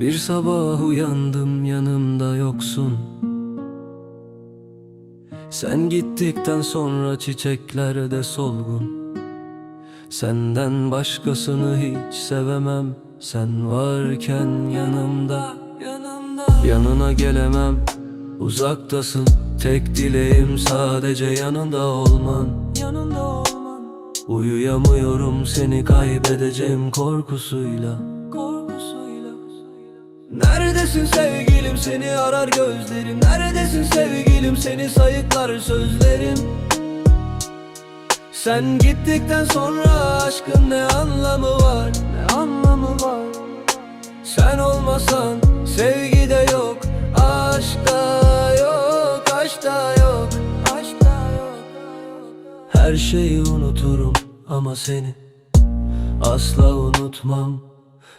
Bir sabah uyandım yanımda yoksun. Sen gittikten sonra çiçekler de solgun. Senden başkasını hiç sevemem. Sen varken yanımda Yanına gelemem. Uzaktasın. Tek dileğim sadece yanında olman. Uyuyamıyorum seni kaybedeceğim Korkusuyla Neredesin sevgilim? Seni arar gözlerim. Neredesin sevgilim? Seni sayıklar sözlerim. Sen gittikten sonra aşkın ne anlamı var? Ne anlamı var? Sen olmasan sevgi de yok. Aşkta yok Aşkta yok. Aşkta yok. Her şeyi unuturum ama seni Asla unutmam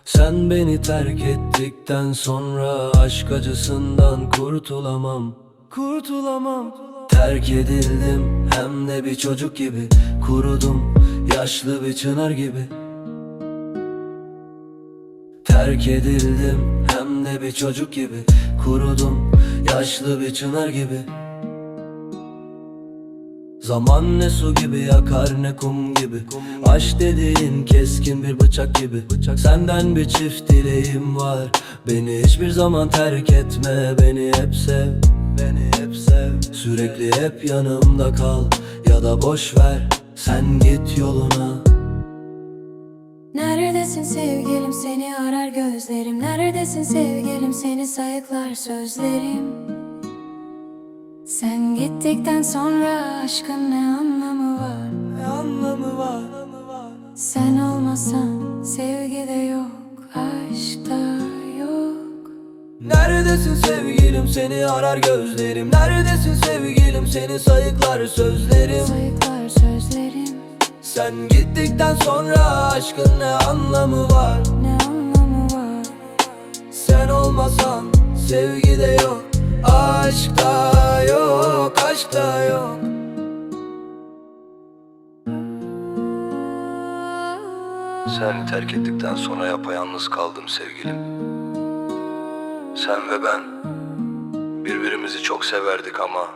Sen beni terk ettikten sonra Aşk acısından kurtulamam. Kurtulamam. Terk edildim hem de bir çocuk gibi. Kurudum yaşlı bir çınar gibi. Terk edildim hem de bir çocuk gibi. Kurudum yaşlı bir çınar gibi Zaman ne su gibi yakar ne kum gibi. Aşk dediğin keskin bir bıçak gibi. Senden bir çift dileğim var. Beni hiçbir zaman terk etme Beni hep sev Beni hep sev. Sürekli hep yanımda kal Ya da boş ver Sen git yoluna. Neredesin sevgilim? Seni arar gözlerim. Neredesin sevgilim? Seni sayıklar sözlerim Sen gittikten sonra aşkın ne anlamı var? Ne anlamı var? Sen olmasan sevgi de yok aşk da yok. Neredesin sevgilim? Seni arar gözlerim. Neredesin sevgilim? Seni sayıklar sözlerim. Sayıklar sözlerim. Sen gittikten sonra aşkın ne anlamı var? Ne anlamı var? Sen olmasan sevgi de yok Aşk da yok aşk da yok. Seni terk ettikten sonra yapayalnız kaldım sevgilim. Sen ve ben Birbirimizi çok severdik ama.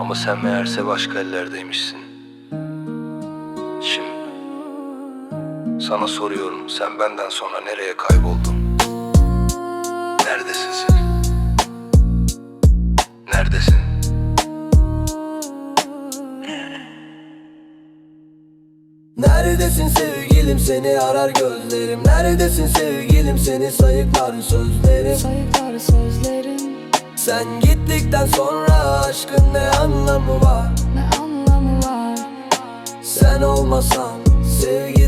Ama sen meğerse başka ellerdeymişsin. Şimdi Sana soruyorum sen benden sonra nereye kayboldun? Neredesin sevgilim? Seni arar gözlerim. Neredesin sevgilim? Seni sayıklar sözlerim. Sayıklar sözlerim. Sen gittikten sonra aşkın ne anlamı var? Ne anlamı var? Sen olmasan sevgi